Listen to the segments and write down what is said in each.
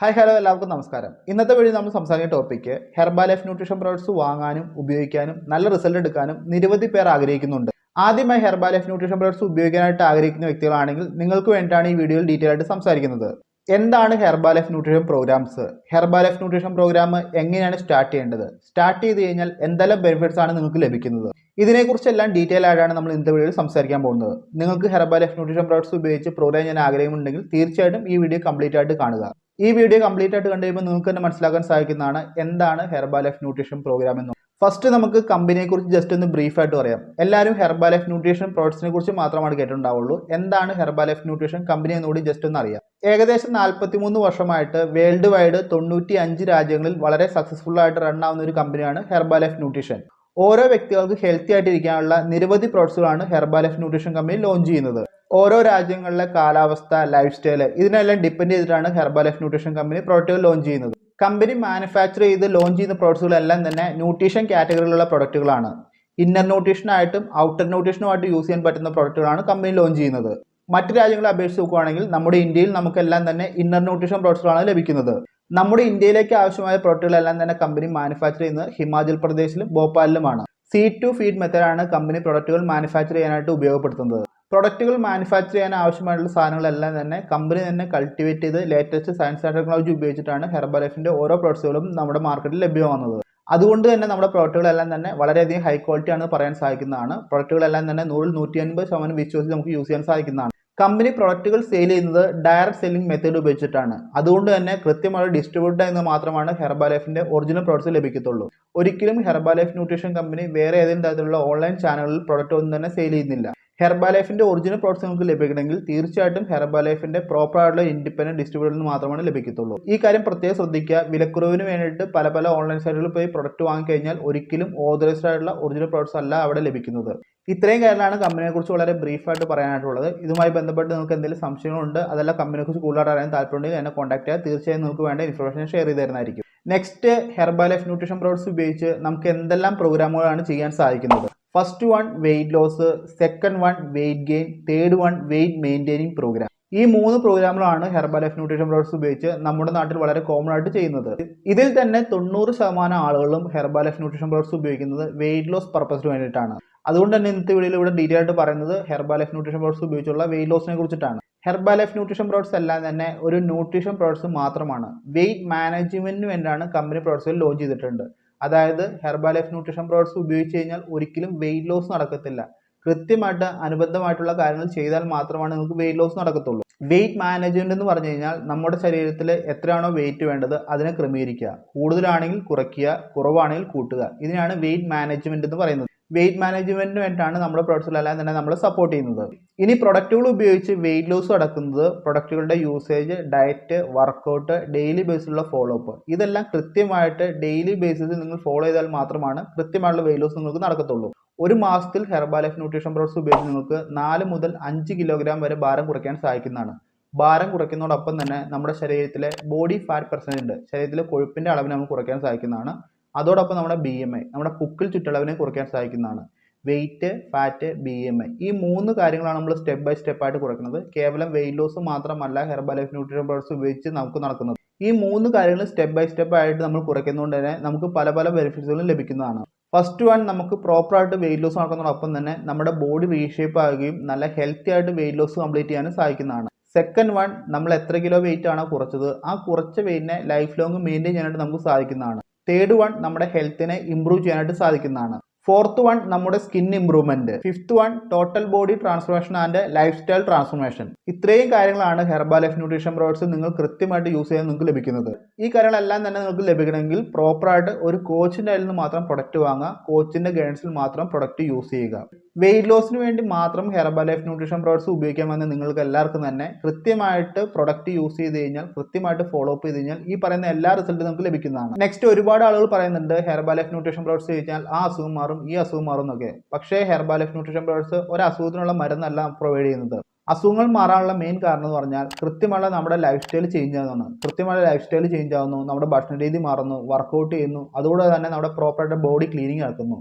Hi hello എല്ലാവർക്കും നമസ്കാരം. ഇന്നത്തെ വഴി നമ്മൾ സംസാരിക്കുന്ന topic Herbalife nutrition products വാങ്ങാനും ഉപയോഗിക്കാനും നല്ല റിസൾട്ട് എടുക്കാനും നിരവധി പേർ ആഗ്രഹിക്കുന്നുണ്ട്. ആദ്യമായി ഹെർബാ ലൈഫ് ന്യൂട്രീഷൻ പ്രോഡക്ട്സ് ഉപയോഗിക്കാനായിട്ട് ആഗ്രഹിക്കുന്ന വ്യക്തികളാണെങ്കിൽ നിങ്ങൾക്ക് വേണ്ടിയിട്ടാണ് ഈ വീഡിയോയിൽ ഡീറ്റെയിൽ ആയിട്ട് സംസാരിക്കുന്നത്. എന്താണ് Herbalife nutrition programs Herbalife nutrition program എങ്ങനെയാണ് സ്റ്റാർട്ട് ചെയ്യേണ്ടത്? സ്റ്റാർട്ട് ചെയ്ത് കഴിഞ്ഞാൽ എന്തെല്ലാം ബെനിഫിറ്റ്സ് ആണ് നിങ്ങൾക്ക് ലഭിക്കുന്നത്? ഇതിനെക്കുറിച്ചെല്ലാം ഡീറ്റെയിൽ ആയിട്ടാണ് നമ്മൾ ഇന്നത്തെ വീഡിയോയിൽ സംസാരിക്കാൻ പോകുന്നത്. നിങ്ങൾക്ക് ഹെർബാ ലൈഫ് ന്യൂട്രീഷൻ പ്രോഡക്ട്സ് ഉപയോഗിച്ച് പ്രോഗ്രാം ചെയ്യാൻ ആഗ്രഹമുണ്ടെങ്കിൽ തീർച്ചയായിട്ടും ഈ വീഡിയോ കംപ്ലീറ്റ് ആയിട്ട് കാണുക. ഈ വീഡിയോ കംപ്ലീറ്റ് ആയിട്ട് കണ്ടു കഴിയുമ്പോൾ നിങ്ങൾക്ക് തന്നെ മനസ്സിലാക്കാൻ സാധിക്കുന്നതാണ് എന്താണ് ഹെർബാ ലൈഫ് ന്യൂട്രീഷൻ പ്രോഗ്രാം എന്ന്. ഫസ്റ്റ് നമുക്ക് കമ്പനിയെ കുറിച്ച് ജസ്റ്റ് ഒന്ന് ബ്രീഫ് ആയിട്ട് പറയാം. എല്ലാവരും ഹെർബാ ലൈഫ് ന്യൂട്രീഷൻ പ്രോഡക്ട്സിനെ കുറിച്ച് മാത്രമാണ് കേട്ടിട്ടുണ്ടാവുള്ളൂ. എന്താണ് ഹെർബാ ലൈഫ് ന്യൂട്രീഷൻ കമ്പനി എന്നുകൂടി ജസ്റ്റ് ഒന്ന് അറിയാം. ഏകദേശം നാൽപ്പത്തി മൂന്ന് വർഷമായിട്ട് വേൾഡ് വൈഡ് തൊണ്ണൂറ്റി അഞ്ച് രാജ്യങ്ങളിൽ വളരെ സക്സസ്ഫുൾ ആയിട്ട് റൺ ആവുന്ന ഒരു കമ്പനിയാണ് ഹെർബാ ലൈഫ് ന്യൂട്രീഷൻ ഓരോ വ്യക്തികൾക്ക് ഹെൽത്തി ആയിട്ടിരിക്കാനുള്ള നിരവധി പ്രോഡക്ട്സുകളാണ് Herbalife nutrition company launch ചെയ്യുന്നത്. ഓരോ രാജ്യങ്ങളിലെ കാലാവസ്ഥ ലൈഫ് സ്റ്റൈൽ ഇതിനെല്ലാം ഡിപ്പെൻഡ് ചെയ്തിട്ടാണ് ഹെർബൽ ലൈഫ് ന്യൂട്രീഷൻ കമ്പനി പ്രോഡക്റ്റുകൾ ലോഞ്ച് ചെയ്യുന്നത്. കമ്പനി മാനുഫാക്ചർ ചെയ്ത് ലോഞ്ച് ചെയ്യുന്ന പ്രോഡക്റ്റുകളെല്ലാം തന്നെ ന്യൂട്രീഷൻ കാറ്റഗറിയിലുള്ള പ്രോഡക്റ്റുകളാണ് ഇന്നർ ന്യൂട്രീഷനായിട്ടും ഔട്ടർ ന്യൂട്രീഷനുമായിട്ട് യൂസ് ചെയ്യാൻ പറ്റുന്ന പ്രോഡക്റ്റുകളാണ് കമ്പനി ലോഞ്ച് ചെയ്യുന്നത്. മറ്റു രാജ്യങ്ങളെ അപേക്ഷിച്ച് നോക്കുകയാണെങ്കിൽ നമ്മുടെ ഇന്ത്യയിൽ നമുക്കെല്ലാം തന്നെ ഇന്നർ ന്യൂട്രീഷൻ പ്രോഡക്റ്റുകളാണ് ലഭിക്കുന്നത്. നമ്മുടെ ഇന്ത്യയിലേക്ക് ആവശ്യമായ പ്രോഡക്റ്റുകളെല്ലാം തന്നെ കമ്പനി മാനുഫാക്ചർ ചെയ്യുന്നത് ഹിമാചൽ പ്രദേശിലും ഭോപ്പാലിലുമാണ്. സി ടു ഫീഡ് മെത്തേഡാണ് കമ്പനി പ്രോഡക്റ്റുകൾ മാനുഫാക്ചർ ചെയ്യാനായിട്ട് ഉപയോഗപ്പെടുത്തുന്നത്. പ്രൊഡക്റ്റുകൾ മാനുഫാക്ചർ ചെയ്യാൻ ആവശ്യമായിട്ടുള്ള സാധനങ്ങളെല്ലാം തന്നെ കമ്പനി തന്നെ കൾട്ടിവേറ്റ് ചെയ്ത് ലേറ്റസ്റ്റ് സയൻസ് ആൻഡ് ടെക്നോളജി ഉപയോഗിച്ചിട്ടാണ് ഹെർബൽ ലൈഫിന്റെ ഓരോ പ്രൊഡക്ട്സുകളും നമ്മുടെ മാർക്കറ്റിൽ ലഭ്യമാകുന്നത്. അതുകൊണ്ട് തന്നെ നമ്മുടെ പ്രൊഡക്റ്റുകളെല്ലാം തന്നെ വളരെയധികം ഹൈ ക്വാളിറ്റി ആണ് പറയാൻ സാധിക്കുന്നതാണ്. പ്രൊഡക്റ്റുകളെല്ലാം തന്നെ നൂറിൽ നൂറ്റി അൻപത് ശതമാനം വിശ്വസിച്ച് നമുക്ക് യൂസ് ചെയ്യാൻ സാധിക്കുന്നതാണ്. കമ്പനി പ്രൊഡക്റ്റുകൾ സെയിൽ ചെയ്യുന്നത് ഡയറക്റ്റ് സെല്ലിംഗ് മെത്തേഡ് ഉപയോഗിച്ചിട്ടാണ്. അതുകൊണ്ട് തന്നെ കൃത്യമായ ഡിസ്ട്രിബ്യൂട്ടർ എന്ന് മാത്രമാണ് ഹെർബാലൈഫിന്റെ ഒറിജിനൽ പ്രോഡക്ട്സ് ലഭിക്കത്തുള്ളൂ. ഒരിക്കലും ഹെർബാലൈഫ് ന്യൂട്രീഷൻ കമ്പനി വേറെ ഏതെങ്കിലും തരത്തിലുള്ള ഓൺലൈൻ ചാനലിൽ പ്രൊഡക്റ്റ് ഒന്നും തന്നെ സെയിൽ ചെയ്യുന്നില്ല. ഹെർബാ ലൈഫിന്റെ ഒറിജിനൽ പ്രോഡക്ട്സ് നിങ്ങൾക്ക് ലഭിക്കണമെങ്കിൽ തീർച്ചയായിട്ടും ഹെർബാലൈഫിന്റെ പ്രോപ്പർ ആയിട്ടുള്ള ഇൻഡിപെൻഡന്റ് ഡിസ്ട്രിബ്യൂട്ടറിൽ നിന്ന് മാത്രമാണ് ലഭിക്കത്തുള്ളൂ. ഈ കാര്യം പ്രത്യേകം ശ്രദ്ധിക്കുക. വിലക്കുറവിന് വേണ്ടിയിട്ട് പല പല ഓൺലൈൻ സൈറ്റുകളിൽ പോയി പ്രൊഡക്റ്റ് വാങ്ങിക്കഴിഞ്ഞാൽ ഒരിക്കലും ഓതറൈസ്ഡ് ആയിട്ടുള്ള ഒറിജിനൽ പ്രോഡക്ട്സ് അല്ല അവിടെ ലഭിക്കുന്നത്. ഇത്രയും കാര്യങ്ങളാണ് കമ്പനിയെക്കുറിച്ച് വളരെ ബ്രീഫായിട്ട് പറയാനായിട്ടുള്ളത്. ഇതുമായി ബന്ധപ്പെട്ട് നിങ്ങൾക്ക് എന്തെങ്കിലും സംശയങ്ങളുണ്ട് അതല്ല കമ്പനിയെക്കുറിച്ച് കൂടുതലായിട്ട് അറിയാൻ താല്പര്യമുണ്ടെങ്കിൽ എന്നെ കോൺടാക്ട് ചെയ്യുക. തീർച്ചയായും നിങ്ങൾക്ക് വേണ്ട ഇൻഫർമേഷൻ ഷെയർ ചെയ്ത് തരുന്നതായിരിക്കും. നെക്സ്റ്റ് ഹെർബാലൈഫ് ന്യൂട്രീഷൻ പ്രോഡക്ട്സ് ഉപയോഗിച്ച് നമുക്ക് എന്തെല്ലാം പ്രോഗ്രാമുകളാണ് ചെയ്യാൻ സാധിക്കുന്നത്? First one weight loss second one weight gain third one weight maintaining program ഈ മൂന്ന് പ്രോഗ്രാമുകളാണ് ഹെർബൽ ലൈഫ് ന്യൂട്രീഷൻ പ്രോഡക്ട്സ് ഉപയോഗിച്ച് നമ്മുടെ നാട്ടിൽ വളരെ കോമൺ ആയിട്ട് ചെയ്യുന്നത്. ഇതിൽ തന്നെ തൊണ്ണൂറ് ശതമാനം ആളുകളും ഹെർബൽ ലൈഫ് ന്യൂട്രീഷൻ പ്രോഡക്ട്സ് ഉപയോഗിക്കുന്നത് വെയിറ്റ് ലോസ് പർപ്പസിന് വേണ്ടിയിട്ടാണ്. അതുകൊണ്ട് തന്നെ ഇന്നത്തെ വീഡിയോയിൽ ഇവിടെ ഡീറ്റെയിൽ ആയിട്ട് പറയുന്നത് ഹെർബൽ ലൈഫ് ന്യൂട്രീഷൻ പ്രോഡക്ട്സ് ഉപയോഗിച്ചുള്ള വെയിറ്റ് ലോസിനെ കുറിച്ചിട്ടാണ്. ഹെർബൽ ലൈഫ് ന്യൂട്രീഷൻ പ്രോഡക്ട്സ് എല്ലാം തന്നെ ഒരു ന്യൂട്രീഷൻ പ്രോഡക്ട്സ് മാത്രമാണ്. വെയിറ്റ് മാനേജ്മെന്റിന് വേണ്ടിയാണ് കമ്പനി പ്രോഡക്ട്സുകൾ ലോഞ്ച് ചെയ്തിട്ടുണ്ട്. അതായത് ഹെർബൽ ലൈഫ് ന്യൂട്രീഷൻ പ്രോഡക്ട്സ് ഉപയോഗിച്ച് കഴിഞ്ഞാൽ ഒരിക്കലും വെയിറ്റ് ലോസ് നടക്കത്തില്ല. കൃത്യമായിട്ട് അനുബന്ധമായിട്ടുള്ള കാര്യങ്ങൾ ചെയ്താൽ മാത്രമാണ് നിങ്ങൾക്ക് വെയിറ്റ് ലോസ് നടക്കത്തുള്ളൂ. വെയിറ്റ് മാനേജ്മെന്റ് എന്ന് പറഞ്ഞു കഴിഞ്ഞാൽ നമ്മുടെ ശരീരത്തിൽ എത്രയാണോ വെയിറ്റ് വേണ്ടത് അതിനെ ക്രമീകരിക്കുക. കൂടുതലാണെങ്കിൽ കുറയ്ക്കുക കുറവാണെങ്കിൽ കൂട്ടുക. ഇതിനാണ് വെയിറ്റ് മാനേജ്മെന്റ് എന്ന് പറയുന്നത്. വെയിറ്റ് മാനേജ്മെന്റിന് വേണ്ടിയിട്ടാണ് നമ്മുടെ അല്ലാതെ തന്നെ നമ്മൾ സപ്പോർട്ട് ചെയ്യുന്നത്. ഇനി പ്രൊഡക്റ്റുകൾ ഉപയോഗിച്ച് വെയിറ്റ് ലോസ് നടക്കുന്നത് പ്രൊഡക്റ്റുകളുടെ യൂസേജ് ഡയറ്റ് വർക്കൗട്ട് ഡെയിലി ബേസിലുള്ള ഫോളോ അപ്പ് ഇതെല്ലാം കൃത്യമായിട്ട് ഡെയിലി ബേസിസിൽ നിങ്ങൾ ഫോളോ ചെയ്താൽ മാത്രമാണ് കൃത്യമായിട്ടുള്ള വെയിറ്റ് ലോസ് നിങ്ങൾക്ക് നടക്കത്തുള്ളൂ. ഒരു മാസത്തിൽ ഹെർബാ ലൈഫ് ന്യൂട്രീഷൻ പ്രോഡക്ട്സ് ഉപയോഗിച്ച് നിങ്ങൾക്ക് നാല് മുതൽ അഞ്ച് കിലോഗ്രാം വരെ ഭാരം കുറയ്ക്കാൻ സഹായിക്കുന്നതാണ് ഭാരം കുറയ്ക്കുന്നതോടൊപ്പം തന്നെ നമ്മുടെ ശരീരത്തിലെ ബോഡി ഫാറ്റ് പെർസെന്റ് ശരീരത്തിലെ കൊഴുപ്പിന്റെ അളവിനെ നമുക്ക് കുറയ്ക്കാൻ സാധിക്കുന്നതാണ്. അതോടൊപ്പം നമ്മുടെ ബി എം ഐ നമ്മുടെ പുക്കിൽ ചുറ്റളവിനെ കുറയ്ക്കാൻ സഹായിക്കുന്നതാണ്. Weight fat B M I ഈ മൂന്ന് കാര്യങ്ങളാണ് നമ്മൾ സ്റ്റെപ്പ് ബൈ സ്റ്റെപ്പ് ആയിട്ട് കുറയ്ക്കുന്നത്. കേവലം വെയിറ്റ് ലോസ് മാത്രമല്ല ഹെർബൽ ലൈഫ് ന്യൂട്രീഷൻ പ്രോഡക്ട്സ് ഉപയോഗിച്ച് നമുക്ക് നടക്കുന്നത്. ഈ മൂന്ന് കാര്യങ്ങൾ സ്റ്റെപ്പ് ബൈ സ്റ്റെപ്പ് ആയിട്ട് നമ്മൾ കുറയ്ക്കുന്നതുകൊണ്ട് തന്നെ നമുക്ക് പല പല ബെനിഫിറ്റ്സുകളും ലഭിക്കുന്നതാണ്. ഫസ്റ്റ് വൺ നമുക്ക് പ്രോപ്പറായിട്ട് വെയിറ്റ് ലോസ് നടക്കുന്നതോടൊപ്പം തന്നെ നമ്മുടെ ബോഡി റീഷേപ്പ് ആകുകയും നല്ല ഹെൽത്തി ആയിട്ട് വെയിറ്റ് ലോസ് കംപ്ലീറ്റ് ചെയ്യാനും സാധിക്കുന്നതാണ് സെക്കൻഡ് വൺ നമ്മൾ എത്ര കിലോ വെയിറ്റ് ആണോ കുറച്ചത്? ആ കുറച്ച വെയിറ്റിനെ ലൈഫ് ലോങ് മെയിന്റെയിൻ ചെയ്യാനായിട്ട് നമുക്ക് സാധിക്കുന്നതാണ് തേർഡ് വൺ നമ്മുടെ ഹെൽത്തിനെ ഇമ്പ്രൂവ് ചെയ്യാനായിട്ട് സാധിക്കുന്നതാണ്. ഫോർത്ത് വൺ നമ്മുടെ skin improvement fifth one total body transformation and lifestyle transformation ഇത്രയും കാര്യങ്ങളാണ് ഹെർബൽ ലൈഫ് ന്യൂട്രീഷൻ പ്രോഡക്ട്സ് നിങ്ങൾ കൃത്യമായിട്ട് യൂസ് ചെയ്യാൻ നിങ്ങൾക്ക് ലഭിക്കുന്നത്. ഈ കാര്യങ്ങളെല്ലാം തന്നെ നിങ്ങൾക്ക് ലഭിക്കണമെങ്കിൽ പ്രോപ്പറായിട്ട് ഒരു കോച്ചിന്റെ കയ്യിൽ നിന്ന് മാത്രം പ്രൊഡക്റ്റ് വാങ്ങുക. കോച്ചിന്റെ ഗൈഡൻസിൽ മാത്രം പ്രൊഡക്റ്റ് യൂസ് ചെയ്യുക. വെയിറ്റ് ലോസിന് വേണ്ടി മാത്രം ഹെർബൽ ലൈഫ് ന്യൂട്രീഷൻ പ്രോഡക്ട്സ് ഉപയോഗിക്കാമെന്ന് നിങ്ങൾക്ക് എല്ലാവർക്കും തന്നെ കൃത്യമായിട്ട് പ്രൊഡക്റ്റ് യൂസ് ചെയ്ത് കഴിഞ്ഞാൽ കൃത്യമായിട്ട് ഫോളോ അപ്പ് ചെയ്ത് കഴിഞ്ഞാൽ ഈ പറയുന്ന എല്ലാ റിസൾട്ടും നമുക്ക് ലഭിക്കുന്നതാണ്. നെക്സ്റ്റ് ഒരുപാട് ആളുകൾ പറയുന്നുണ്ട് ഹെർബൽ ലൈഫ് ന്യൂട്രീഷൻ പ്രോഡക്ട്സ് കഴിച്ചാൽ ആ അസുഖം മാറും ഈ അസുഖം മാറും എന്നൊക്കെ. പക്ഷേ ഹെർബൽ ലൈഫ് ന്യൂട്രീഷൻ പ്രോഡക്ട്സ് ഒരു അസുഖത്തിനുള്ള മരുന്നല്ല പ്രൊവൈഡ് ചെയ്യുന്നത്. അസുഖങ്ങൾ മാറാനുള്ള മെയിൻ കാരണം എന്ന് പറഞ്ഞാൽ കൃത്യമുള്ള നമ്മുടെ ലൈഫ് സ്റ്റൈൽ ചേഞ്ച് ആകുന്നതാണ് കൃത്യമായ ലൈഫ് സ്റ്റൈൽ ചേഞ്ച് ആകുന്നു നമ്മുടെ ഭക്ഷണ രീതി മാറുന്നു വർക്കൗട്ട് ചെയ്യുന്നു. അതുകൂടെ തന്നെ നമ്മുടെ പ്രോപ്പറായിട്ട് ബോഡി ക്ലീനിങ് നടക്കുന്നു.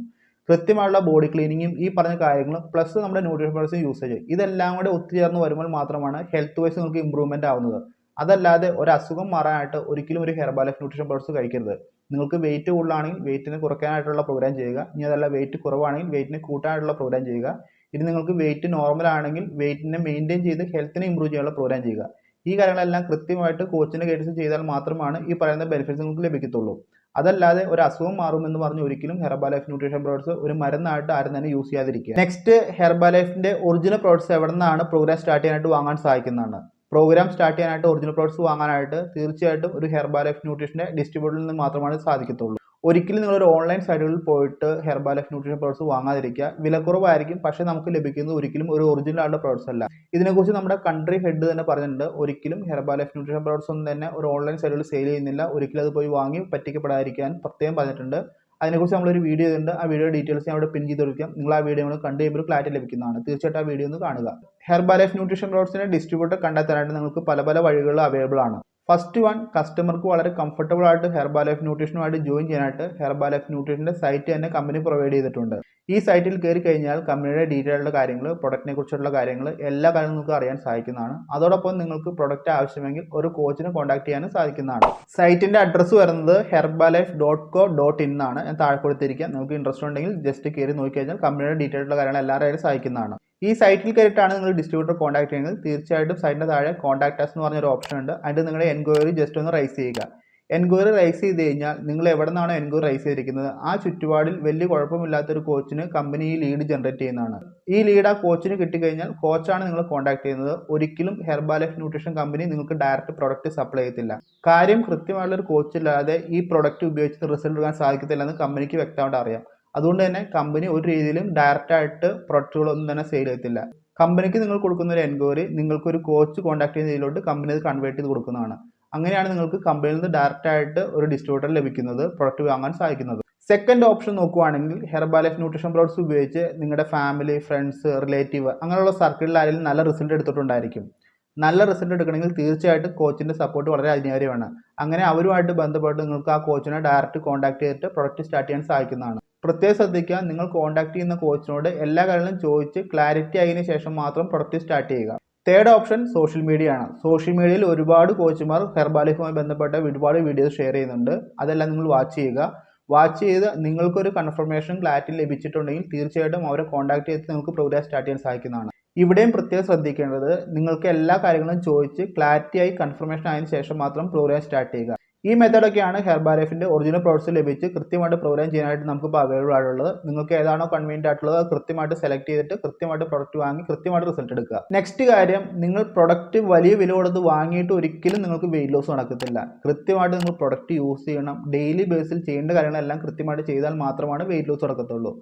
കൃത്യമായുള്ള ബോഡി ക്ലീനിങ്ങും ഈ പറഞ്ഞ കാര്യങ്ങളും പ്ലസ് നമ്മുടെ ന്യൂട്രീഷൻ യൂസേജ് ഇതെല്ലാം കൂടെ ഒത്തുചേർന്ന് വരുമ്പോൾ മാത്രമാണ് ഹെൽത്ത് വൈസ് നിങ്ങൾക്ക് ഇമ്പ്രൂവ്മെന്റ് ആവുന്നത്. അതല്ലാതെ ഒരു അസുഖം മാറാനായിട്ട് ഒരിക്കലും ഒരു ഹെർബാലൈഫ് ന്യൂട്രീഷൻ പ്രോഡക്ട്സ് കഴിക്കരുത്. നിങ്ങൾക്ക് വെയിറ്റ് കൂടുതലാണെങ്കിൽ വെയിറ്റിനെ കുറയ്ക്കാനായിട്ടുള്ള പ്രോഗ്രാം ചെയ്യുക. ഇനി അതല്ല വെയിറ്റ് കുറവാണെങ്കിൽ വെയിറ്റിനെ കൂട്ടാനായിട്ടുള്ള പ്രോഗ്രാം ചെയ്യുക. ഇനി നിങ്ങൾക്ക് വെയിറ്റ് നോർമൽ ആണെങ്കിൽ വെയിറ്റിനെ മെയിന്റെയിൻ ചെയ്ത് ഹെൽത്തിനെ ഇമ്പ്രൂവ് ചെയ്യാനുള്ള പ്രോഗ്രാം ചെയ്യുക. ഈ കാര്യങ്ങളെല്ലാം കൃത്യമായിട്ട് കോച്ചിന്റെ ഗൈഡൻസ് ചെയ്താൽ മാത്രമാണ് ഈ പറയുന്ന ബെനിഫിറ്റ്സ് നിങ്ങൾക്ക് ലഭിക്കത്തുള്ളൂ. അതല്ലാതെ ഒരു അസുഖം മാറുമെന്ന് പറഞ്ഞ് ഒരിക്കലും ഹെർബാ ലൈഫ് ന്യൂട്രീഷൻ പ്രോഡക്ട്സ് ഒരു മരുന്നായിട്ട് ആരും തന്നെ യൂസ് ചെയ്യാതിരിക്കുക. നെക്സ്റ്റ് ഹെർബാ ലൈഫിന്റെ ഒറിജിനൽ പ്രോഡക്ട്സ് എവിടെ നിന്നാണ് പ്രോഗ്രാം സ്റ്റാർട്ട് ചെയ്യാനായിട്ട് വാങ്ങാൻ സാധിക്കുന്നതാണ് പ്രോഗ്രാം സ്റ്റാർട്ട് ചെയ്യാനായിട്ട് ഒറിജിനൽ പ്രോഡക്ട്സ് വാങ്ങാനായിട്ട് തീർച്ചയായിട്ടും ഒരു ഹെർബാ ലൈഫ് ന്യൂട്രീഷന്റെ ഡിസ്ട്രിബ്യൂട്ടറിൽ നിന്ന് മാത്രമാണ് സാധിക്കത്തുള്ളൂ. ഒരിക്കലും ഒരു ഓൺലൈൻ സൈറ്റുകളിൽ പോയിട്ട് ഹെർബാ ലൈഫ് ന്യൂട്രീഷൻ പ്രോഡക്ട്സ് വാങ്ങാതിരിക്കുക. വിലക്കുറവായിരിക്കും പക്ഷേ നമുക്ക് ലഭിക്കുന്നത് ഒരിക്കലും ഒരു ഒറിജിനൽ ആയിട്ടുള്ള പ്രോഡക്ട്സ് അല്ല. ഇതിനെക്കുറിച്ച് നമ്മുടെ കൺട്രി ഹെഡ് തന്നെ പറഞ്ഞിട്ടുണ്ട്. ഒരിക്കലും ഹെർബാ ലൈഫ് ന്യൂട്രീഷൻ പ്രോഡക്ട്സ് ഒന്നും തന്നെ ഒരു ഓൺലൈൻ സൈറ്റുകളിൽ സെയിൽ ചെയ്യുന്നില്ല. ഒരിക്കലും അത് പോയി വാങ്ങി പറ്റിക്കപ്പെടാതിരിക്കാൻ പ്രത്യേകം പറഞ്ഞിട്ടുണ്ട്. അതിനെക്കുറിച്ച് നമ്മളൊരു വീഡിയോ ചെയ്തിട്ടുണ്ട്. ആ വീഡിയോ ഡീറ്റെയിൽസ് ഞാൻ അവിടെ പിൻ ചെയ്ത് കൊടുക്കാം. നിങ്ങൾ ആ വീഡിയോ നമ്മൾ കണ്ടു കഴിയുമ്പോൾ ക്ലാരിറ്റി ലഭിക്കുന്നതാണ്. തീർച്ചയായിട്ടും ആ വീഡിയോ ഒന്ന് കാണുക. ഹെർബാ ലൈഫ് ന്യൂട്രീഷൻ പ്രോഡക്ട്സിനെ ഡിസ്ട്രിബ്യൂട്ടർ കണ്ടെത്താനായിട്ട് നിങ്ങൾക്ക് പല പല വഴികൾ അവൈലബിൾ ആണ്. ഫസ്റ്റ് വൺ കസ്റ്റമർക്ക് വളരെ കംഫർട്ടബിൾ ആയിട്ട് ഹെർബാ ലൈഫ് ന്യൂട്രീഷനുമായിട്ട് ജോയിൻ ചെയ്യാനായിട്ട് ഹെർബാ ലൈഫ് ന്യൂട്രീഷന്റെ സൈറ്റ് തന്നെ കമ്പനി പ്രൊവൈഡ് ചെയ്തിട്ടുണ്ട്. ഈ സൈറ്റിൽ കയറി കഴിഞ്ഞാൽ കമ്പനിയുടെ ഡീറ്റെയിൽഡ് കാര്യങ്ങൾ പ്രൊഡക്റ്റിനെ കുറിച്ചുള്ള കാര്യങ്ങൾ എല്ലാ കാര്യങ്ങളും നിങ്ങൾക്ക് അറിയാൻ സാധിക്കുന്നതാണ്. അതോടൊപ്പം നിങ്ങൾക്ക് പ്രൊഡക്റ്റ് ആവശ്യമെങ്കിൽ ഒരു കോച്ചിനെ കോൺടാക്ട് ചെയ്യാനും സാധിക്കുന്നതാണ്. സൈറ്റിന്റെ അഡ്രസ്സ് വരുന്നത് Herbalife dot co dot in ഞാൻ താഴെ കൊടുത്തിരിക്കാം. നിങ്ങൾക്ക് ഇൻട്രസ്റ്റ് ഉണ്ടെങ്കിൽ ജസ്റ്റ് കയറി നോക്കി കഴിഞ്ഞാൽ കമ്പനിയുടെ ഡീറ്റെയിൽഡ് കാര്യങ്ങൾ എല്ലാവരും സാധിക്കുന്നതാണ്. ഈ സൈറ്റിൽ കയറിയിട്ടാണ് നിങ്ങൾ ഡിസ്ട്രിബ്യൂട്ടർ കോൺടാക്ട് ചെയ്യുന്നത്. തീർച്ചയായിട്ടും സൈറ്റിന്റെ താഴെ കോൺടാക്ട് എന്ന് പറഞ്ഞൊരു ഓപ്ഷൻ ഉണ്ട്. അതിന്റെ നിങ്ങളുടെ എൻക്വയറി ജസ്റ്റ് ഒന്ന് റൈസ് ചെയ്യുക. എൻക്വയറി റൈസ് ചെയ്ത് കഴിഞ്ഞാൽ നിങ്ങൾ എവിടെ നിന്നാണോ എൻക്വയറി റൈസ് ചെയ്തിരിക്കുന്നത് ആ ചുറ്റുപാടിൽ വലിയ കുഴപ്പമില്ലാത്തൊരു കോച്ചിന് കമ്പനി ഈ ലീഡ് ജനറേറ്റ് ചെയ്യുന്നതാണ്. ഈ ലീഡ് ആ കോച്ചിന് കിട്ടിക്കഴിഞ്ഞാൽ കോച്ചാണ് നിങ്ങൾ കോൺടാക്ട് ചെയ്യുന്നത്. ഒരിക്കലും ഹെർബാ ലൈഫ് ന്യൂട്രീഷൻ കമ്പനി നിങ്ങൾക്ക് ഡയറക്റ്റ് പ്രൊഡക്റ്റ് സപ്ലൈ ചെയ്യത്തില്ല. കാര്യം കൃത്യമായുള്ള ഒരു കോച്ച് ഇല്ലാതെ ഈ പ്രൊഡക്റ്റ് ഉപയോഗിച്ച് റിസൾട്ട് എടുക്കാൻ സാധിക്കത്തില്ല എന്ന് കമ്പനിക്ക് വ്യക്തമായിട്ട് അറിയാം. അതുകൊണ്ട് തന്നെ കമ്പനി ഒരു രീതിയിലും ഡയറക്റ്റായിട്ട് പ്രൊഡക്റ്റുകളൊന്നും തന്നെ സെയിൽ ചെയ്യത്തില്ല. കമ്പനിക്ക് നിങ്ങൾ കൊടുക്കുന്ന ഒരു എൻക്വയറി നിങ്ങൾക്കൊരു കോച്ച് കോൺടാക്ട് ചെയ്യുന്നതിലോട്ട് കമ്പനി അത് കൺവേർട്ട് ചെയ്ത് കൊടുക്കുന്നതാണ്. അങ്ങനെയാണ് നിങ്ങൾക്ക് കമ്പനിയിൽ നിന്ന് ഡയറക്റ്റ് ആയിട്ട് ഒരു ഡിസ്ട്രിബ്യൂട്ടർ ലഭിക്കുന്നത് പ്രൊഡക്റ്റ് വാങ്ങാൻ സാധിക്കുന്നത്. സെക്കൻഡ് ഓപ്ഷൻ നോക്കുവാണെങ്കിൽ ഹെർബാ ലൈഫ് ന്യൂട്രീഷൻ പ്രോഡക്ട്സ് ഉപയോഗിച്ച് നിങ്ങളുടെ ഫാമിലി ഫ്രണ്ട്സ് റിലേറ്റീവ് അങ്ങനെയുള്ള സർക്കിളിൽ ആരെങ്കിലും നല്ല റിസൾട്ട് എടുത്തിട്ടുണ്ടായിരിക്കും. നല്ല റിസൾട്ട് എടുക്കണമെങ്കിൽ തീർച്ചയായിട്ടും കോച്ചിന്റെ സപ്പോർട്ട് വളരെ അനിവാര്യമാണ്. അങ്ങനെ അവരുമായിട്ട് ബന്ധപ്പെട്ട് നിങ്ങൾക്ക് ആ കോച്ചിനെ ഡയറക്റ്റ് കോൺടാക്ട് ചെയ്തിട്ട് പ്രൊഡക്റ്റ് സ്റ്റാർട്ട് ചെയ്യാൻ സാധിക്കുന്നതാണ്. പ്രത്യേകം ശ്രദ്ധിക്കുക നിങ്ങൾ കോൺടാക്ട് ചെയ്യുന്ന കോച്ചിനോട് എല്ലാ കാര്യങ്ങളും ചോദിച്ച് ക്ലാരിറ്റി ആയതിനു ശേഷം മാത്രം പ്രൊഡക്റ്റ് സ്റ്റാർട്ട് ചെയ്യുക. തേർഡ് ഓപ്ഷൻ സോഷ്യൽ മീഡിയ ആണ്. സോഷ്യൽ മീഡിയയിൽ ഒരുപാട് കോച്ചുമാർ ഹെർബാലിഫുമായി ബന്ധപ്പെട്ട ഒരുപാട് വീഡിയോസ് ഷെയർ ചെയ്യുന്നുണ്ട്. അതെല്ലാം നിങ്ങൾ വാച്ച് ചെയ്യുക. വാച്ച് ചെയ്ത് നിങ്ങൾക്കൊരു കൺഫർമേഷൻ ക്ലാരിറ്റി ലഭിച്ചിട്ടുണ്ടെങ്കിൽ തീർച്ചയായിട്ടും അവരെ കോൺടാക്ട് ചെയ്ത് നിങ്ങൾക്ക് പ്രോഗ്രാം സ്റ്റാർട്ട് ചെയ്യാൻ സാധിക്കുന്നതാണ് ഇവിടെയും പ്രത്യേകം ശ്രദ്ധിക്കേണ്ടത് നിങ്ങൾക്ക് എല്ലാ കാര്യങ്ങളും ചോദിച്ച് ക്ലാരിറ്റിയായി കൺഫർമേഷൻ ആയതിനു ശേഷം മാത്രം പ്രോഗ്രാം സ്റ്റാർട്ട് ചെയ്യുക. ഈ മെത്തേഡൊക്കെയാണ് ഹെർബാലൈഫിന്റെ ഒറിജിനൽ പ്രോഡക്ട്സ് ലഭിച്ച് കൃത്യമായിട്ട് പ്രോഗ്രാം ചെയ്യാനായിട്ട് നമുക്ക് ഇപ്പോൾ അവൈലബിൾ ആയിട്ടുള്ളത്. നിങ്ങൾക്ക് ഏതാണോ കൺവീനിയന്റ് ആയിട്ടുള്ളത് അത് കൃത്യമായിട്ട് സെലക്ട് ചെയ്തിട്ട് കൃത്യമായിട്ട് പ്രൊഡക്റ്റ് വാങ്ങി കൃത്യമായിട്ട് റിസൾട്ട് എടുക്കുക. നെക്സ്റ്റ് കാര്യം നിങ്ങൾ പ്രൊഡക്റ്റ് വലിയ വില കൊടുത്ത് വാങ്ങിയിട്ട് ഒരിക്കലും നിങ്ങൾക്ക് വെയിറ്റ് ലോസ് നടക്കത്തില്ല. കൃത്യമായിട്ട് നിങ്ങൾ പ്രൊഡക്റ്റ് യൂസ് ചെയ്യണം. ഡെയിലി ബേസിൽ ചെയ്യേണ്ട കാര്യങ്ങളെല്ലാം കൃത്യമായിട്ട് ചെയ്താൽ മാത്രമാണ് വെയിറ്റ് ലോസ് നടക്കത്തുള്ളൂ.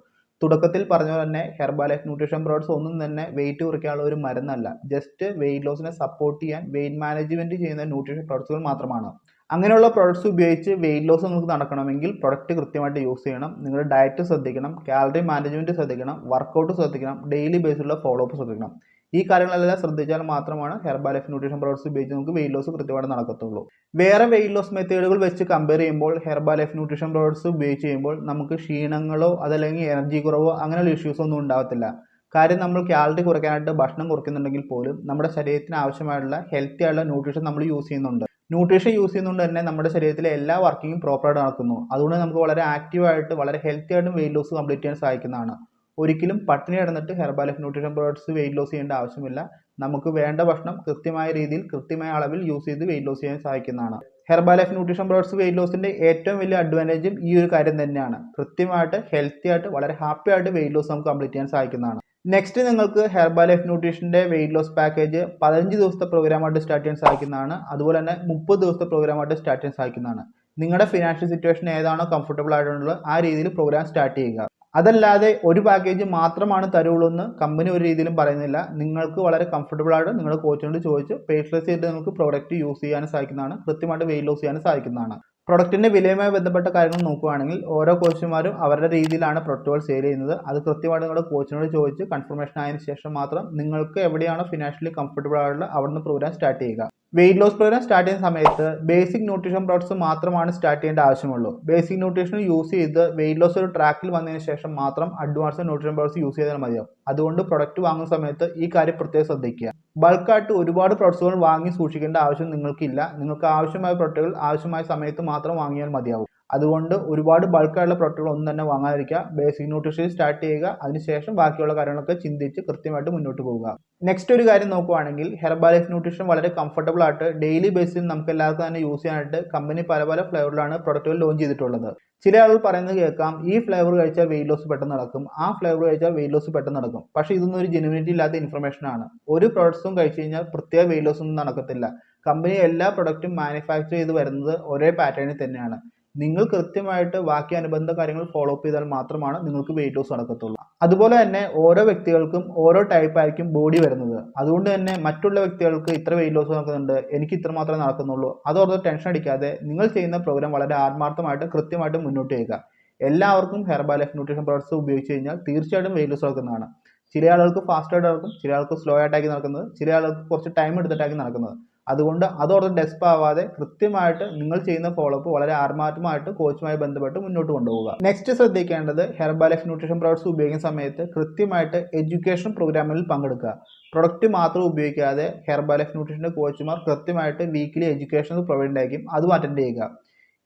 തുടക്കത്തിൽ പറഞ്ഞ പോലെ തന്നെ ഹെർബാ ലൈഫ് ന്യൂട്രീഷൻ പ്രോഡക്ട്സ് ഒന്നും തന്നെ വെയിറ്റ് കുറയ്ക്കാനുള്ള ഒരു മരുന്നല്ല. ജസ്റ്റ് വെയിറ്റ് ലോസിനെ സപ്പോർട്ട് ചെയ്യാൻ വെയിറ്റ് മാനേജ്മെന്റ് ചെയ്യുന്ന ന്യൂട്രീഷൻ പ്രോഡക്ട്സുകൾ മാത്രമാണ്. അങ്ങനെയുള്ള പ്രോഡക്ട്സ് ഉപയോഗിച്ച് വെയിറ്റ് ലോസ് നിങ്ങൾക്ക് നടക്കണമെങ്കിൽ പ്രൊഡക്റ്റ് കൃത്യമായിട്ട് യൂസ് ചെയ്യണം. നിങ്ങളുടെ ഡയറ്റ് ശ്രദ്ധിക്കണം കാലറി മാനേജ്മെന്റ് ശ്രദ്ധിക്കണം വർക്കൗട്ട് ശ്രദ്ധിക്കണം ഡെയിലി ബേസിലുള്ള ഫോളോ അപ്പ് ശ്രദ്ധിക്കണം. ഈ കാര്യങ്ങളെല്ലാം ശ്രദ്ധിച്ചാൽ മാത്രമാണ് ഹെർബാ ലൈഫ് ന്യൂട്രീഷൻ പ്രോഡക്ട്സ് ഉപയോഗിച്ച് നമുക്ക് വെയിറ്റ് ലോസ് കൃത്യമായിട്ട് നടക്കത്തുള്ളൂ. വേറെ വെയിറ്റ് ലോസ് മെത്തേഡുകൾ വെച്ച് കമ്പയർ ചെയ്യുമ്പോൾ ഹെർബാ ലൈഫ് ന്യൂട്രീഷൻ പ്രോഡക്ട്സ് ഉപയോഗിച്ച് ചെയ്യുമ്പോൾ നമുക്ക് ക്ഷീണങ്ങളോ അതല്ലെങ്കിൽ എനർജി കുറവോ അങ്ങനെയുള്ള ഇഷ്യൂസ് ഒന്നും ഉണ്ടാകത്തില്ല കാര്യം നമ്മൾ കാലറി കുറയ്ക്കാനായിട്ട് ഭക്ഷണം കുറയ്ക്കുന്നുണ്ടെങ്കിൽ പോലും നമ്മുടെ ശരീരത്തിന് ആവശ്യമായിട്ടുള്ള ഹെൽത്തി ആയിട്ടുള്ള ന്യൂട്രീഷൻ നമ്മൾ യൂസ് ചെയ്യുന്നുണ്ട്. ന്യൂട്രീഷൻ യൂസ് ചെയ്യുന്നതുകൊണ്ട് തന്നെ നമ്മുടെ ശരീരത്തിലെ എല്ലാ വർക്കിങ്ങും പ്രോപ്പറായിട്ട് നടക്കുന്നു. അതുകൊണ്ട് നമുക്ക് വളരെ ആക്റ്റീവായിട്ട് വളരെ ഹെൽത്തി ആയിട്ടും വെയിറ്റ് ലോസ് കംപ്ലീറ്റ് ചെയ്യാൻ സാധിക്കുന്നതാണ് ഒരിക്കലും പട്ടിണി കിടന്നിട്ട് Herbalife nutrition products weight loss ചെയ്യേണ്ട ആവശ്യമില്ല. നമുക്ക് വേണ്ട ഭക്ഷണം കൃത്യമായ രീതിയിൽ കൃത്യമായ അളവിൽ യൂസ് ചെയ്ത് വെയിറ്റ് ലോസ് ചെയ്യാൻ സാധിക്കുന്നതാണ് Herbalife nutrition products weight ലോസിന്റെ ഏറ്റവും വലിയ അഡ്വാന്റേജും ഈ ഒരു കാര്യം തന്നെയാണ്. കൃത്യമായിട്ട് ഹെൽത്തി ആയിട്ട് വളരെ ഹാപ്പി ആയിട്ട് വെയിറ്റ് ലോസ് നമുക്ക് കംപ്ലീറ്റ് ചെയ്യാൻ സാധിക്കുന്നതാണ് നെക്സ്റ്റ് നിങ്ങൾക്ക് ഹെർബാ ലൈഫ് ന്യൂട്രീഷന്റെ വെയിറ്റ് ലോസ് പാക്കേജ് പതിനഞ്ച് ദിവസത്തെ പ്രോഗ്രാമായിട്ട് സ്റ്റാർട്ട് ചെയ്യാൻ സാധിക്കുന്നതാണ്. അതുപോലെ തന്നെ മുപ്പത് ദിവസത്തെ പ്രോഗ്രാമായിട്ട് സ്റ്റാർട്ട് ചെയ്യാൻ സാധിക്കുന്നതാണ്. നിങ്ങളുടെ ഫിനാൻഷ്യൽ സിറ്റുവേഷൻ ഏതാണോ കംഫർട്ടബിൾ ആയിട്ടുള്ളത് ആ രീതിയിൽ പ്രോഗ്രാം സ്റ്റാർട്ട് ചെയ്യുക. അതല്ലാതെ ഒരു പാക്കേജ് മാത്രമാണ് തരുള്ളൂ എന്ന് കമ്പനി ഒരു രീതിയിലും പറയുന്നില്ല. നിങ്ങൾക്ക് വളരെ കംഫർട്ടബിൾ ആയിട്ട് നിങ്ങളുടെ കോച്ചിനോട് ചോദിച്ച് പേഴ്സണലൈസ് ചെയ്തിട്ട് നിങ്ങൾക്ക് പ്രോഡക്റ്റ് യൂസ് ചെയ്യാൻ സാധിക്കുന്നതാണ്. കൃത്യമായിട്ട് വെയിറ്റ് ലോസ് ചെയ്യാൻ സാധിക്കുന്നതാണ്. പ്രൊഡക്റ്റിന്റെ വിലയുമായി ബന്ധപ്പെട്ട കാര്യങ്ങൾ നോക്കുകയാണെങ്കിൽ ഓരോ കോച്ചുമാരും അവരുടെ രീതിയിലാണ് പ്രൊഡക്റ്റുകൾ സെയിൽ ചെയ്യുന്നത്. അത് കൃത്യമായിട്ട് നിങ്ങൾ കോച്ചിനോട് ചോദിച്ച് കൺഫർമേഷൻ ആയതിനു ശേഷം മാത്രം നിങ്ങൾക്ക് എവിടെയാണോ ഫിനാൻഷ്യലി കംഫർട്ടബിൾ ആയിട്ടുള്ള അവിടുന്ന് പ്രോഗ്രാം സ്റ്റാർട്ട് ചെയ്യുക. വെയിറ്റ് ലോസ് പ്രോഗ്രാം സ്റ്റാർട്ട് ചെയ്യുന്ന സമയത്ത് ബേസിക് ന്യൂട്രീഷൻ പ്രോഡക്ട്സ് മാത്രമാണ് സ്റ്റാർട്ട് ചെയ്യേണ്ട ആവശ്യമുള്ളൂ. ബേസിക് ന്യൂട്രീഷൻ യൂസ് ചെയ്ത് വെയിറ്റ് ലോസ് ഒരു ട്രാക്കിൽ വന്നതിന് ശേഷം മാത്രം അഡ്വാൻസ് ന്യൂട്രീഷൻ പ്രോഡക്ട്സ് യൂസ് ചെയ്താൽ മതിയാവും. അതുകൊണ്ട് പ്രൊഡക്റ്റ് വാങ്ങുന്ന സമയത്ത് ഈ കാര്യം പ്രത്യേകം ശ്രദ്ധിക്കുക. ബൾക്കായിട്ട് ഒരുപാട് പ്രൊഡക്ട്സുകൾ വാങ്ങി സൂക്ഷിക്കേണ്ട ആവശ്യം നിങ്ങൾക്കില്ല. നിങ്ങൾക്ക് ആവശ്യമായ പ്രൊഡക്റ്റുകൾ ആവശ്യമായ സമയത്ത് മാത്രം വാങ്ങിയാൽ മതിയാവും. അതുകൊണ്ട് ഒരുപാട് ബൾക്കായുള്ള പ്രോഡക്റ്റുകൾ ഒന്നും തന്നെ വാങ്ങാതിരിക്കുക. ബേസിക് ന്യൂട്രീഷൻ സ്റ്റാർട്ട് ചെയ്യുക. അതിനുശേഷം ബാക്കിയുള്ള കാര്യങ്ങളൊക്കെ ചിന്തിച്ച് കൃത്യമായിട്ട് മുന്നോട്ട് പോവുക. നെക്സ്റ്റ് ഒരു കാര്യം നോക്കുവാണെങ്കിൽ ഹെർബാലൈസ് ന്യൂട്രീഷൻ വളരെ കംഫർട്ടബിൾ ആയിട്ട് ഡെയിലി ബേസിൽ നമുക്ക് എല്ലാവർക്കും തന്നെ യൂസ് ചെയ്യാനായിട്ട് കമ്പനി പല പല ഫ്ലേവറിലാണ് പ്രൊഡക്റ്റുകൾ ലോഞ്ച് ചെയ്തിട്ടുള്ളത്. ചില ആളുകൾ പറയുന്നത് കേൾക്കാം ഈ ഫ്ലേവർ കഴിച്ചാൽ വെയിറ്റ് ലോസ് പെട്ടെന്ന് നടക്കും. ആ ഫ്ലേവർ കഴിച്ചാൽ വെയിറ്റ് ലോസ് പെട്ടെന്ന് നടക്കും. പക്ഷേ ഇതൊന്നും ഒരു ജെനുവിനിറ്റി ഇല്ലാത്ത ഇൻഫർമേഷൻ ആണ്. ഒരു പ്രൊഡക്ട്സും കഴിച്ചു കഴിഞ്ഞാൽ പ്രത്യേക വെയിറ്റ് ലോസ് ഒന്നും നടക്കത്തില്ല. കമ്പനി എല്ലാ പ്രൊഡക്റ്റും മാനുഫാക്ചർ ചെയ്ത് വരുന്നത് ഒരേ പാറ്റേണിൽ തന്നെയാണ്. നിങ്ങൾ കൃത്യമായിട്ട് ബാക്കി അനുബന്ധ കാര്യങ്ങൾ ഫോളോ അപ്പ് ചെയ്താൽ മാത്രമാണ് നിങ്ങൾക്ക് വെയിറ്റ് ലോസ് നടക്കത്തുള്ളൂ. അതുപോലെ തന്നെ ഓരോ വ്യക്തികൾക്കും ഓരോ ടൈപ്പ് ആയിരിക്കും ബോഡി വരുന്നത്. അതുകൊണ്ട് തന്നെ മറ്റുള്ള വ്യക്തികൾക്ക് ഇത്ര വെയിറ്റ് ലോസ് നടക്കുന്നുണ്ട് എനിക്ക് ഇത്ര മാത്രമേ നടക്കുന്നുള്ളൂ. അതോർത്ത് ടെൻഷൻ അടിക്കാതെ നിങ്ങൾ ചെയ്യുന്ന പ്രോഗ്രാം വളരെ ആത്മാർത്ഥമായിട്ട് കൃത്യമായിട്ട് മുന്നോട്ട് ചെയ്യുക. എല്ലാവർക്കും ഹെർബാ ലൈഫ് ന്യൂട്രീഷൻ പ്രോഡക്ട്സ് ഉപയോഗിച്ച് കഴിഞ്ഞാൽ തീർച്ചയായിട്ടും വെയിറ്റ് ലോസ് നടക്കുന്നതാണ്. ചില ആളുകൾക്ക് ഫാസ്റ്റ് ആയിട്ട് നടക്കും ചില ആൾക്ക് സ്ലോ ആയിട്ടാക്കി നടക്കുന്നത് ചില ആളുകൾക്ക് കുറച്ച് ടൈം എടുത്തിട്ടാക്കി നടക്കുന്നത്. അതുകൊണ്ട് അതോർത്ത് ഡെസ്പ് ആവാതെ കൃത്യമായിട്ട് നിങ്ങൾ ചെയ്യുന്ന ഫോളോ അപ്പ് വളരെ ആത്മാർത്ഥമായിട്ട് കോച്ചുമായി ബന്ധപ്പെട്ട് മുന്നോട്ട് കൊണ്ടുപോകുക നെക്സ്റ്റ് ശ്രദ്ധിക്കേണ്ടത് ഹെർബൽ ലൈഫ് ന്യൂട്രീഷൻ പ്രോഡക്ട്സ് ഉപയോഗിക്കുന്ന സമയത്ത് കൃത്യമായിട്ട് എഡ്യൂക്കേഷൻ പ്രോഗ്രാമിൽ പങ്കെടുക്കുക. പ്രൊഡക്റ്റ് മാത്രം ഉപയോഗിക്കാതെ ഹെർബൽ ലൈഫ് ന്യൂട്രീഷന്റെ കോച്ചുമാർ കൃത്യമായിട്ട് വീക്കിലി എഡ്യൂക്കേഷൻ പ്രൊവൈഡ് ആയിരിക്കും അതും അറ്റൻഡ് ചെയ്യുക.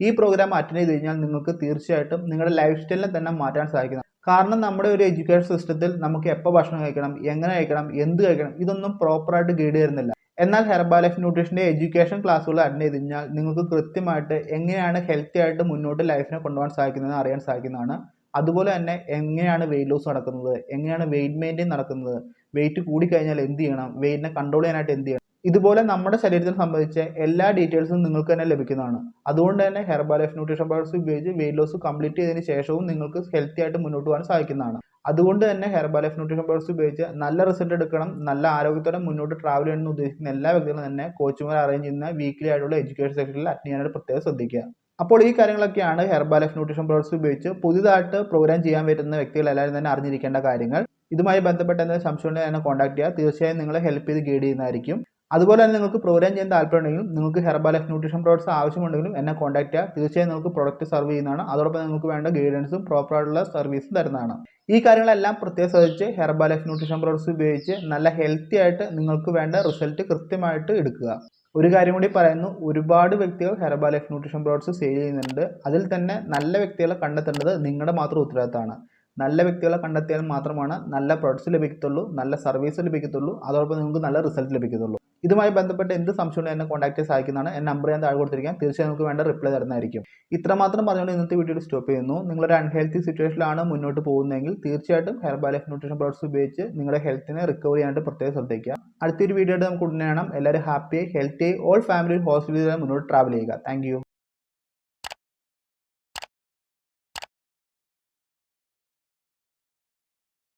ഈ പ്രോഗ്രാം അറ്റൻഡ് ചെയ്ത് കഴിഞ്ഞാൽ നിങ്ങൾക്ക് തീർച്ചയായിട്ടും നിങ്ങളുടെ ലൈഫ് സ്റ്റൈലിനെ തന്നെ മാറ്റാൻ സാധിക്കും. കാരണം നമ്മുടെ ഒരു എഡ്യൂക്കേഷൻ സിസ്റ്റത്തിൽ നമുക്ക് എപ്പോൾ ഭക്ഷണം കഴിക്കണം എങ്ങനെ കഴിക്കണം എന്ത് കഴിക്കണം ഇതൊന്നും പ്രോപ്പറായിട്ട് ഗൈഡ് ചെയ്യുന്നില്ല എന്നാൽ ഹെർബാലൈഫ് ന്യൂട്രീഷന്റെ എഡ്യൂക്കേഷൻ ക്ലാസ്സുകൾ അറ്റൻഡ് ചെയ്ത് കഴിഞ്ഞാൽ നിങ്ങൾക്ക് കൃത്യമായിട്ട് എങ്ങനെയാണ് ഹെൽത്തി ആയിട്ട് മുന്നോട്ട് ലൈഫിനെ കൊണ്ടുപോകാൻ സാധിക്കുന്നത് അറിയാൻ സാധിക്കുന്നതാണ്. അതുപോലെ തന്നെ എങ്ങനെയാണ് വെയിറ്റ് ലോസ് നടക്കുന്നത് എങ്ങനെയാണ് വെയിറ്റ് മെയിന്റെയിൻ നടക്കുന്നത് വെയിറ്റ് കൂടിക്കഴിഞ്ഞാൽ എന്ത് ചെയ്യണം വെയിറ്റിനെ കൺട്രോൾ ചെയ്യാനായിട്ട് എന്ത് ചെയ്യണം. ഇതുപോലെ നമ്മുടെ ശരീരത്തിന് സംബന്ധിച്ച എല്ലാ ഡീറ്റെയിൽസും നിങ്ങൾക്ക് തന്നെ ലഭിക്കുന്നതാണ്. അതുകൊണ്ട് തന്നെ ഹെർബാലൈഫ് ന്യൂട്രീഷൻ പ്രോഡക്ട്സ് ഉപയോഗിച്ച് വെയിറ്റ് ലോസ് കംപ്ലീറ്റ് ചെയ്തതിന് ശേഷവും നിങ്ങൾക്ക് ഹെൽത്തി ആയിട്ട് മുന്നോട്ട് പോകാൻ സാധിക്കുന്നതാണ്. അതുകൊണ്ട് തന്നെ ഹെർബൽ ലൈഫ് ന്യൂട്രീഷൻ പ്രോഡക്ട്സ് ഉപയോഗിച്ച് നല്ല റിസൾട്ട് എടുക്കണം നല്ല ആരോഗ്യത്തോടെ മുന്നോട്ട് ട്രാവൽ ചെയ്യണമെന്ന് ഉദ്ദേശിക്കുന്ന എല്ലാ വ്യക്തികളും തന്നെ കോച്ചുമാർ അറേഞ്ച് ചെയ്യുന്ന വീക്കിലി ആയിട്ടുള്ള എഡ്യൂക്കേഷൻ സെക്ഷനിൽ അറ്റൻഡ് ചെയ്യാനായിട്ട് പ്രത്യേകം ശ്രദ്ധിക്കുക. അപ്പോൾ ഈ കാര്യങ്ങളൊക്കെയാണ് ഹെർബൽ ലൈഫ് ന്യൂട്രീഷൻ പ്രോഡക്ട്സ് ഉപയോഗിച്ച് പുതിയതായിട്ട് പ്രോഗ്രാം ചെയ്യാൻ പറ്റുന്ന വ്യക്തികൾ എല്ലാവരും തന്നെ അറിഞ്ഞിരിക്കേണ്ട കാര്യങ്ങൾ. ഇതുമായി ബന്ധപ്പെട്ട എന്തെങ്കിലും സംശയം ഉണ്ടെങ്കിൽ എന്നെ കോൺടാക്ട് ചെയ്യുക. തീർച്ചയായും നിങ്ങളെ ഹെൽപ്പ് ചെയ്ത് ഗൈഡ് ചെയ്യുന്നതായിരിക്കും. അതുപോലെ തന്നെ നിങ്ങൾക്ക് പ്രോഗ്രാം ചെയ്യാൻ താല്പര്യമുണ്ടെങ്കിലും നിങ്ങൾക്ക് ഹെർബൽ ലൈഫ് ന്യൂട്രീഷൻ പ്രോഡക്ട്സ് ആവശ്യമുണ്ടെങ്കിലും എന്നെ കോൺടാക്ട് ചെയ്യുക. തീർച്ചയായും നിങ്ങൾക്ക് പ്രോഡക്റ്റ് സർവ് ചെയ്യുന്നതാണ്. അതോടൊപ്പം നിങ്ങൾക്ക് വേണ്ട ഗൈഡൻസും പ്രോപ്പർ ആയിട്ടുള്ള സർവീസും തരുന്നതാണ്. ഈ കാര്യങ്ങളെല്ലാം പ്രത്യേകം ശ്രദ്ധിച്ച് ഹെർബൽ ലൈഫ് ന്യൂട്രീഷൻ പ്രോഡക്ട്സ് ഉപയോഗിച്ച് നല്ല ഹെൽത്തി ആയിട്ട് നിങ്ങൾക്ക് വേണ്ട റിസൾട്ട് കൃത്യമായിട്ട് എടുക്കുക. ഒരു കാര്യം കൂടി പറയുന്നു. ഒരുപാട് വ്യക്തികൾ Herbalife nutrition products sale ചെയ്യുന്നുണ്ട്. അതിൽ തന്നെ നല്ല വ്യക്തികളെ കണ്ടെത്തേണ്ടത് നിങ്ങളുടെ മാത്രം ഉത്തരവാദിത്തമാണ്. നല്ല വ്യക്തികളെ കണ്ടെത്തിയാൽ മാത്രമാണ് നല്ല പ്രോഡക്ട്സ് ലഭിക്കത്തുള്ളൂ നല്ല സർവീസ് ലഭിക്കത്തുള്ളൂ. അതോടൊപ്പം നിങ്ങൾക്ക് നല്ല റിസൾട്ട് ലഭിക്കത്തുള്ളൂ. ഇതുമായി ബന്ധപ്പെട്ട് എന്ത് സംശയം എന്നെ കോൺടാക്ട് ചെയ്യാൻ സാധിക്കുന്നതാണ് എന്റെ നമ്പർ ഞാൻ താഴെ കൊടുത്തിരിക്കാം. തീർച്ചയായും നമുക്ക് വേണ്ട റിപ്ലൈ തരുന്നതായിരിക്കും. ഇത്രമാത്രം പറഞ്ഞുകൊണ്ട് ഇന്നത്തെ വീഡിയോ സ്റ്റോപ്പ് ചെയ്യുന്നു. നിങ്ങളൊരു അൺഹെൽത്തി സിറ്റുവേഷനിലാണ് മുന്നോട്ട് പോകുന്നതെങ്കിൽ തീർച്ചയായിട്ടും ഹെർബാ ലൈഫ് ന്യൂട്രീഷൻ പ്രോഡക്ട്സ് ഉപയോഗിച്ച് നിങ്ങളുടെ ഹെൽത്തിനെ റിക്കവർ ചെയ്യാനായിട്ട് പ്രത്യേകം ശ്രദ്ധിക്കുക. അടുത്തൊരു വീഡിയോ നമുക്ക് ഉടനെ കാണാം. എല്ലാവരും ഹാപ്പിയായി ഹെൽത്തി ഓൾ ഫാമിലി ഹോസ്പിറ്റലിൽ മുന്നോട്ട് ട്രാവൽ ചെയ്യുക. താങ്ക്